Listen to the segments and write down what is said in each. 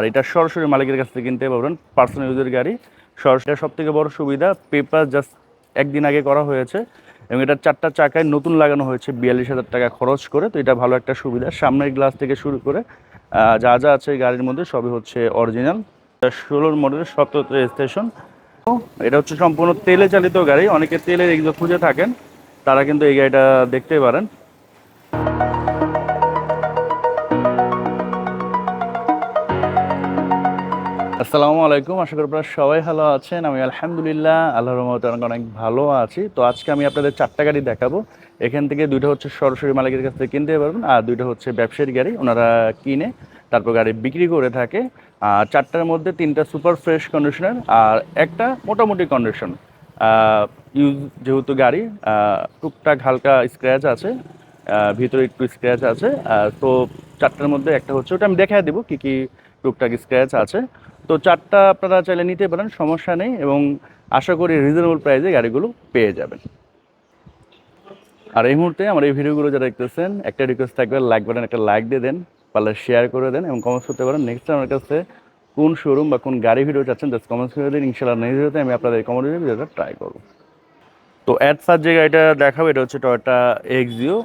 আর এটা সরাসরি মালিকের কাছ থেকে কিনতে পারবেন, পার্সোনাল ইউজের গাড়ি। সরাসরি সব থেকে বড় সুবিধা, পেপার জাস্ট একদিন আগে করা হয়েছে এবং এটা চারটা চাকায় নতুন লাগানো হয়েছে, বিয়াল্লিশ হাজার টাকা খরচ করে। তো এটা ভালো একটা সুবিধা। সামনের গ্লাস থেকে শুরু করে যা যা আছে গাড়ির মধ্যে সবই হচ্ছে অরিজিনাল ষোলোর মডেলের সতেরো স্টেশন এটা হচ্ছে সম্পূর্ণ তেলে চালিত গাড়ি। অনেকে তেলের এগুলো খুঁজে থাকেন, তারা কিন্তু এই গাড়িটা দেখতে পারেন। আসসালামু আলাইকুম। আশা করি আপনারা সবাই ভালো আছেন। আমি আলহামদুলিল্লাহ আল্লাহ রহমত অনেক অনেক ভালো আছি। তো আজকে আমি আপনাদের চারটা গাড়ি দেখাবো। এখান থেকে দুইটা হচ্ছে সরাসরি মালিকের কাছ থেকে কিনতে পারবেন আর দুইটা হচ্ছে ব্যবসায়ী গাড়ি। ওনারা কিনে তারপর গাড়ি বিক্রি করে থাকে। আর চারটার মধ্যে তিনটা সুপার ফ্রেশ কন্ডিশনার আর একটা মোটামুটি কন্ডিশন। ইউজ যেহেতু গাড়ি টুকটাক হালকা স্ক্র্যাচ আছে ভিতরে একটু স্ক্র্যাচ আছে। তো চারটার মধ্যে একটা হচ্ছে, ওটা আমি দেখাই দেবো কী কী টুকটাক স্ক্র্যাচ আছে। তো চারটা আপনারা চাইলে নিতে পারেন, সমস্যা নেই এবং আশা করি রিজনেবল প্রাইসে গাড়িগুলো পেয়ে যাবেন। আর এই মুহূর্তে আমার এই ভিডিওগুলো যারা দেখতেছেন, একটা রিকোয়েস্ট থাকবে লাইক বাটন একটা লাইক দিয়ে দেন, পারলে শেয়ার করে দেন এবং কমেন্টস করতে পারেন। নেক্সট আমার কাছে কোন শোরুম বা কোন গাড়ি ভিডিও চাচ্ছেন জাস্ট কমেন্টস করে দিন ইনশাল্লাহ নেক্সট ভিডিওতে আমি আপনাদের কমেন্ট ভিডিওটা ট্রাই করব তো অ্যাড ফার্স্ট যে গাড়িটা দেখাবো, এটা হচ্ছে টয়টা এক্সিও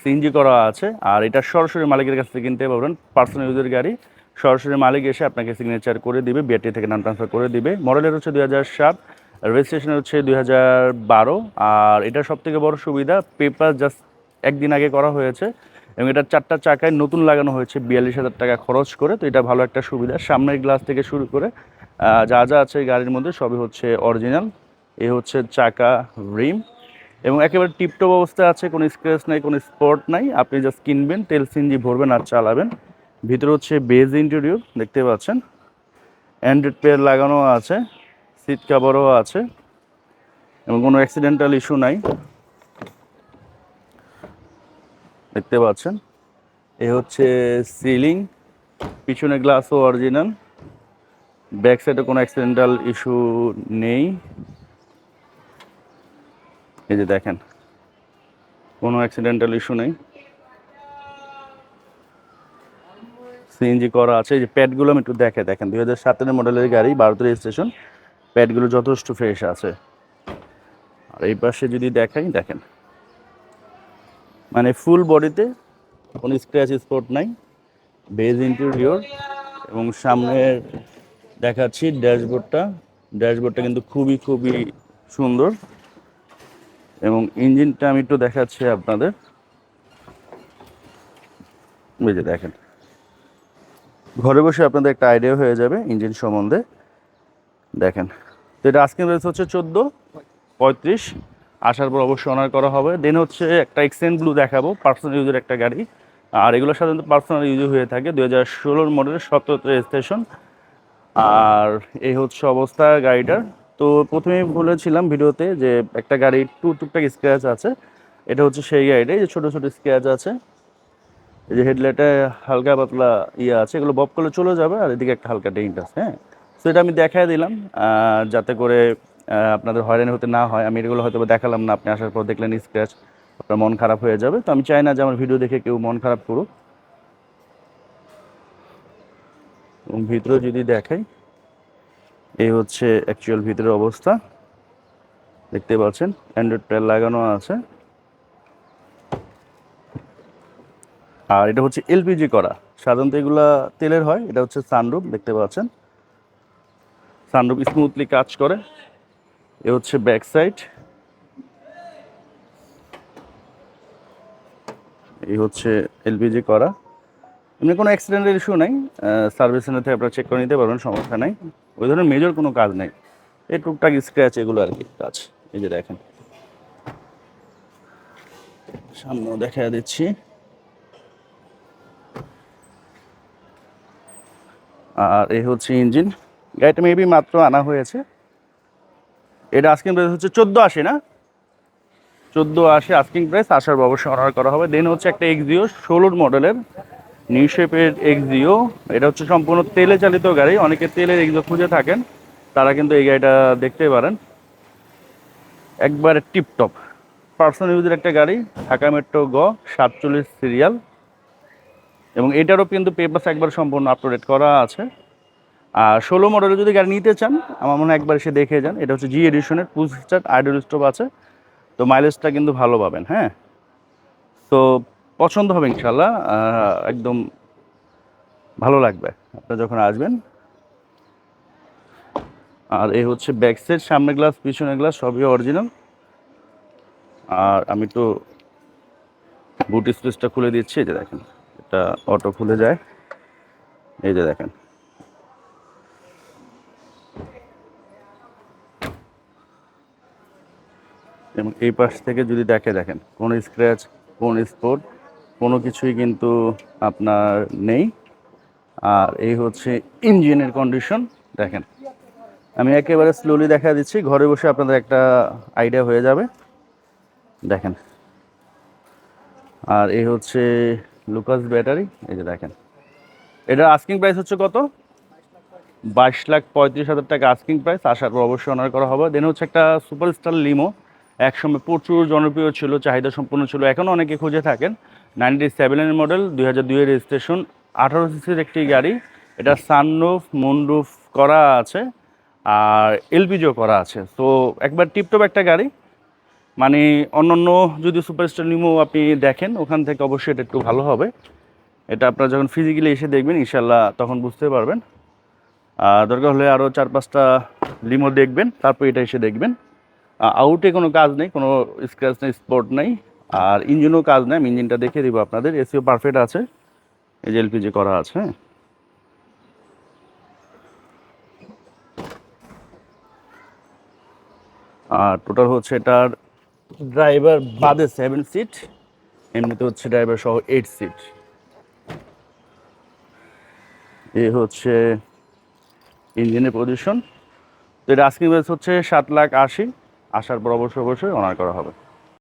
সিএনজি করা আছে, আর এটা সরাসরি মালিকের কাছ থেকে কিনতে পারবেন পার্সোনাল ইউজের গাড়ি। সরাসরি মালিক এসে আপনাকে সিগনেচার করে দিবে বিআরটি থেকে নাম ট্রান্সফার করে দিবে। মডেলের হচ্ছে দুই হাজার সাত রেজিস্ট্রেশন হচ্ছে দুই হাজার বারো, আর এটা সব থেকে বড় সুবিধা পেপার জাস্ট একদিন আগে করা হয়েছে, এবং এটা চারটা চাকায় নতুন লাগানো হয়েছে, বিয়াল্লিশ হাজার টাকা খরচ করে, তো এটা ভালো একটা সুবিধা। সামনের গ্লাস থেকে শুরু করে যা যা আছে গাড়ির মধ্যে সবই হচ্ছে অরিজিনাল এ হচ্ছে চাকা রিম এবং একেবারে টিপটপ অবস্থায় আছে, কোনো স্ক্র্যাচ নাই, কোনো স্পট নাই। আপনি জাস্ট কিনবেন, তেল সিনজি ভরবেন আর চালাবেন। ভিতরে হচ্ছে বেজ ইন্টেরিয়র দেখতে পাচ্ছেন। অ্যান্ড্রয়েড পেয়ার লাগানো আছে সিট কাভারও আছে, এবং কোনো অ্যাক্সিডেন্টাল ইস্যু নাই। দেখতে পাচ্ছেন, এ হচ্ছে সিলিং পিছনে গ্লাসও অরিজিনাল ব্যাক সাইডে কোনো অ্যাক্সিডেন্টাল ইস্যু নেই। এই যে দেখেন, কোনো অ্যাক্সিডেন্টাল ইস্যু নেই। সিএনজি করা আছে, এই যে প্যাডগুলো আমি একটু দেখে দেখেন। দুই হাজার সাতের মডেলের গাড়ি ভারতের স্টেশন, প্যাডগুলো যথেষ্ট ফ্রেশ আছে। আর এই পাশে যদি দেখাই, দেখেন। মানে ফুল বডিতে কোনো স্ক্র্যাচ স্পট নাই বেজ ইন্টেরিয়র এবং সামনের দেখাচ্ছি ড্যাশবোর্ডটা। ড্যাশবোর্ডটা কিন্তু খুবই খুবই সুন্দর। এবং ইঞ্জিনটা আমি একটু দেখাচ্ছি আপনাদের। বুঝে দেখেন। ঘরে বসে আপনাদের একটা আইডিয়া হয়ে যাবে ইঞ্জিন সম্বন্ধে। দেখেন, তো এটা আজকে রয়েছে হচ্ছে চোদ্দ, পঁয়ত্রিশ। আসার পর অবশ্যই অনার করা হবে। দেন হচ্ছে একটা এক্সেন ব্লু দেখাবো পার্সোনাল ইউজের একটা গাড়ি। আর এগুলো সাধারণত পার্সোনাল ইউজ হয়ে থাকে। দু হাজার ষোলোর মডেলের সতেরো স্টেশন আর এই হচ্ছে অবস্থা গাড়িটার। তো প্রথমেই বলেছিলাম ভিডিওতে যে একটা গাড়ি টু টুকটাক স্ক্র্যাচ আছে। এটা হচ্ছে সেই গাড়িটাই, যে ছোটো ছোটো স্ক্র্যাচ আছে। এই যে হেডলাইটে হালকা পাতলা ইয়ে আছে, এগুলো বপ করলে চলে যাবে, আর এদিকে একটা হালকা ডেন্ট আছে হ্যাঁ? তো এটা আমি দেখাই দিলাম যাতে করে আপনাদের হয়রানি হতে না হয়। আমি এগুলো হয়তো দেখালাম না, আপনি আসার পর দেখলেন স্ক্র্যাচ আপনার মন খারাপ হয়ে যাবে। তো আমি চাই না যে আমার ভিডিও দেখে কেউ মন খারাপ করুক। ভিতরে যদি দেখাই, এই হচ্ছে অ্যাকচুয়াল ভিতরের অবস্থা। দেখতে পাচ্ছেন অ্যান্ড্রয়েড প্যাড লাগানো আছে। আর এটা হচ্ছে এলপিজি করা। সাধারণত এগুলা তেলের হয়, এটা হচ্ছে সানরুফ দেখতে পাচ্ছেন? সানরুফ স্মুথলি কাজ করে। এ হচ্ছে ব্যাক সাইড এই হচ্ছে এলপিজি করা। এমনি কোনো অ্যাক্সিডেন্টের ইস্যু নাই। সার্ভিস সেন্টার থেকে আপনারা চেক করে নিতে পারবেন, সমস্যা নাই। ওই ধরনের মেজর কোনো কাজ নেই। এই টুকটাক স্ক্র্যাচ এগুলো আর কি কাজ। এই যে দেখেন। সামনেও দেখা দিচ্ছি। আর এই হচ্ছে ইঞ্জিন। গাড়িটা মেবি মাত্র আনা হয়েছে। এটা আস্কিং প্রাইস হচ্ছে চোদ্দ আশি, না? চোদ্দ আশি আস্কিং প্রাইস আসার অবশ্যই অর্ডার করা হবে। দেন হচ্ছে একটা এক্সিও ষোলোর মডেলের নিউ শেপের এক্সিও এটা হচ্ছে সম্পূর্ণ তেলে চালিত গাড়ি। অনেকে তেলের এক্সিও খুঁজে থাকেন। তারা কিন্তু এই গাড়িটা দেখতে পারেন। একবারে টিপটপ পার্সোনাল ইউজের একটা গাড়ি, ঢাকা মেট্রো গ সাতচল্লিশ সিরিয়াল এবং এটারও কিন্তু পেপারস একবার সম্পূর্ণ আপ টু ডেট করা আছে। আর ষোলো মডেলে যদি গাড়ি নিতে চান, আমার মনে হয় একবার এসে দেখে যান। এটা হচ্ছে জি এডিশনের পুল স্টার্ট আইডল স্টোভ আছে। তো মাইলেজটা কিন্তু ভালো পাবেন হ্যাঁ? তো পছন্দ হবে ইনশাল্লাহ একদম ভালো লাগবে। আপনারা যখন আসবেন, আর এই হচ্ছে ব্যাক সাইড সামনে গ্লাস পিছনে গ্লাস সবই অরিজিনাল আর আমি তো বুট স্পেসটা খুলে দিচ্ছি, এই যে দেখেন। এটা অটো খুলে যায়। এই যে দেখেন। এবং এই পাশ থেকে যদি দেখে, দেখেন, কোনো স্ক্র্যাচ কোন স্পট কোনো কিছুই কিন্তু আপনার নেই। আর এই হচ্ছে ইঞ্জিনের কন্ডিশন দেখেন। আমি একেবারে স্লোলি দেখা দিচ্ছি, ঘরে বসে আপনাদের একটা আইডিয়া হয়ে যাবে। দেখেন। আর এই হচ্ছে লুকাস ব্যাটারি এই যে দেখেন। এটার আস্কিং প্রাইস হচ্ছে কত? বাইশ লাখ পঁয়ত্রিশ হাজার টাকা আস্কিং প্রাইস আসার পর অবশ্যই অনার করা হবে। দেন হচ্ছে একটা সুপারস্টার লিমো একসময় প্রচুর জনপ্রিয় ছিল, চাহিদা সম্পন্ন ছিল। এখনও অনেকে খুঁজে থাকেন। নাইনটি সেভেনের মডেল দুই হাজার দুইয়ের রেজিস্ট্রেশন আঠারো সিসির একটি গাড়ি। এটা সানরুফ মুনরুফ করা আছে। আর এলপিজিও করা আছে। তো একবার টিপটপ একটা গাড়ি। মানে অন্যান্য যদি সুপারস্টার লিমো আপনি দেখেন, ওখান থেকে অবশ্যই এটা একটু ভালো হবে। এটা আপনারা যখন ফিজিক্যালি এসে দেখবেন ইনশাল্লাহ তখন বুঝতে পারবেন। আর দরকার হলে আরও চার পাঁচটা লিমো দেখবেন, তারপর এটা এসে দেখবেন। আউটে কোনো কাজ নেই, কোনো স্ক্র্যাচ নেই স্পট নেই। আর ইঞ্জিনও কাজ নেই, আমি ইঞ্জিনটা দেখে দেবো আপনাদের। এসিও পারফেক্ট আছে, এই যে এলপিজি করা আছে হ্যাঁ। আর টোটাল হচ্ছে এটার ড্রাইভার বাদে সেভেন সিট এমনিতে হচ্ছে ড্রাইভার সহ এইট সিট এ হচ্ছে ইঞ্জিনের পজিশন তো এটা প্রাইস হচ্ছে সাত লাখ আশি, আসার পর অবশ্যই অবশ্যই অনার করা হবে।